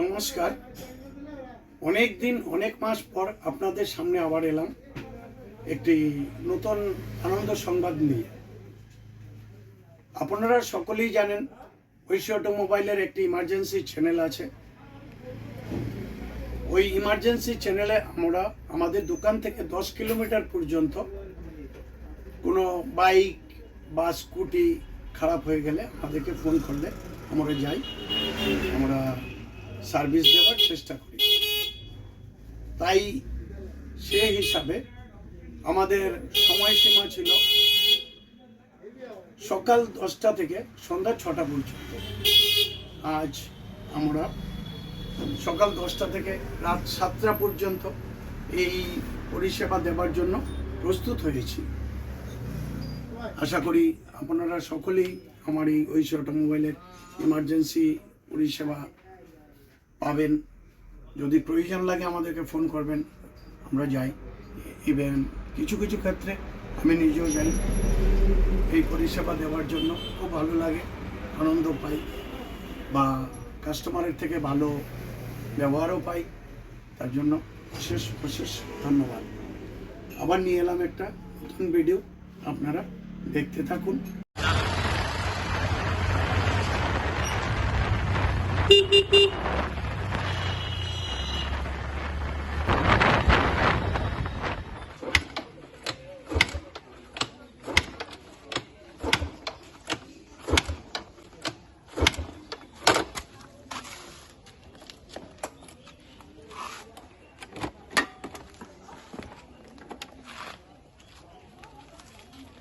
নমস্কার। অনেক দিন, অনেক মাস পর আপনাদের সামনে আবার এলাম একটি নতুন আনন্দ সংবাদ নিয়ে। আপনারা সকলেই জানেন ঐশী অটোমোবাইলের একটি ইমার্জেন্সি চ্যানেল আছে। ওই ইমার্জেন্সি চ্যানেলে আমরা, আমাদের দোকান থেকে দশ কিলোমিটার পর্যন্ত কোনো বাইক বা স্কুটি খারাপ হয়ে গেলে আমাদেরকে ফোন করলে আমরা যাই। আমরা সার্ভিস দেওয়ার চেষ্টা করি। তাই সে হিসাবে আমাদের সময়সীমা ছিল সকাল দশটা থেকে সন্ধ্যা ছটা পর্যন্ত। আজ আমরা সকাল দশটা থেকে রাত সাতটা পর্যন্ত এই পরিষেবা দেওয়ার জন্য প্রস্তুত হয়েছি। আশা করি আপনারা সকলেই আমার এই ঐশ্বর অটোমোবাইলের ইমার্জেন্সি পরিষেবা পাবেন। যদি প্রয়োজন লাগে আমাদেরকে ফোন করবেন, আমরা যাই। ইভেন কিছু কিছু ক্ষেত্রে আমি নিজেও যাই। এই পরিষেবা দেওয়ার জন্য খুব ভালো লাগে, আনন্দ পাই বা কাস্টমারের থেকে ভালো ব্যবহারও পাই। তার জন্য অশেষ অশেষ ধন্যবাদ। আবার নিয়ে এলাম একটা নতুন ভিডিও আপনারা দেখতে থাকুন।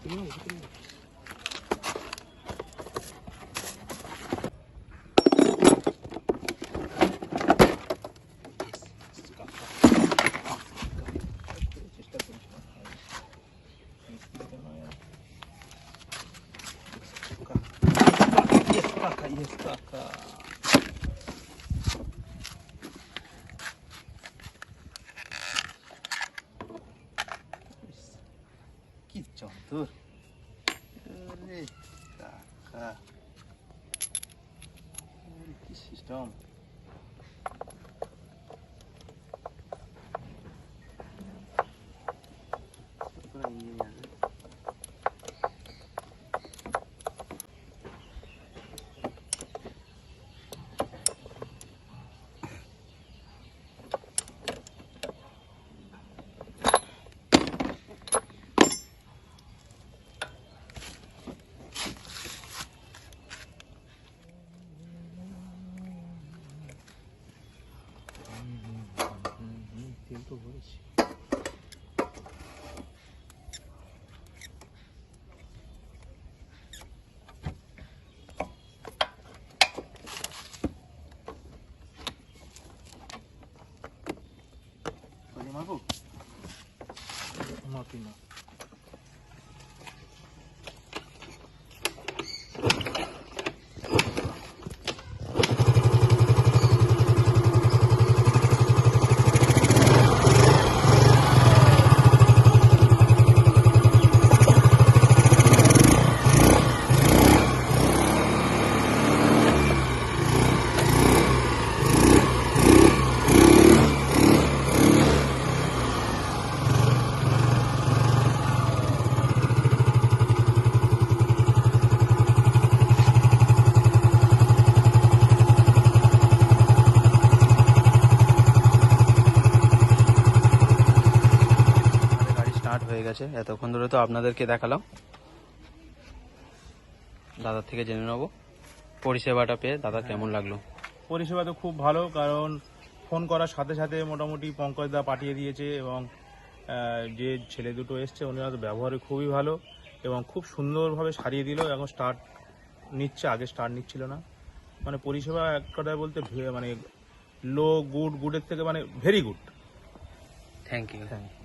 いいですか？John, olha, Öyle. Dakika. Öyle sistem. মারবো মাপি না আমাদের গাড়ি হয়ে গেছে এতক্ষণ ধরে তো আপনাদেরকে দেখালাম। দাদার থেকে জেনে নেব। পরিষেবাটা পেয়ে দাদা কেমন লাগল? পরিষেবা তো খুব ভালো কারণ ফোন করার সাথে সাথে মোটামুটি পঙ্কজ দা পাঠিয়ে দিয়েছে এবং যে ছেলে দুটো এসছে ওনারা তো ব্যবহারে খুবই ভালো এবং খুব সুন্দরভাবে সারিয়ে দিল এখন স্টার্ট নিচ্ছে আগে স্টার্ট নিচ্ছিল না। মানে পরিষেবা এক কথায় বলতে ভে- মানে লো গুড গুডের থেকে মানে very good thank you thank you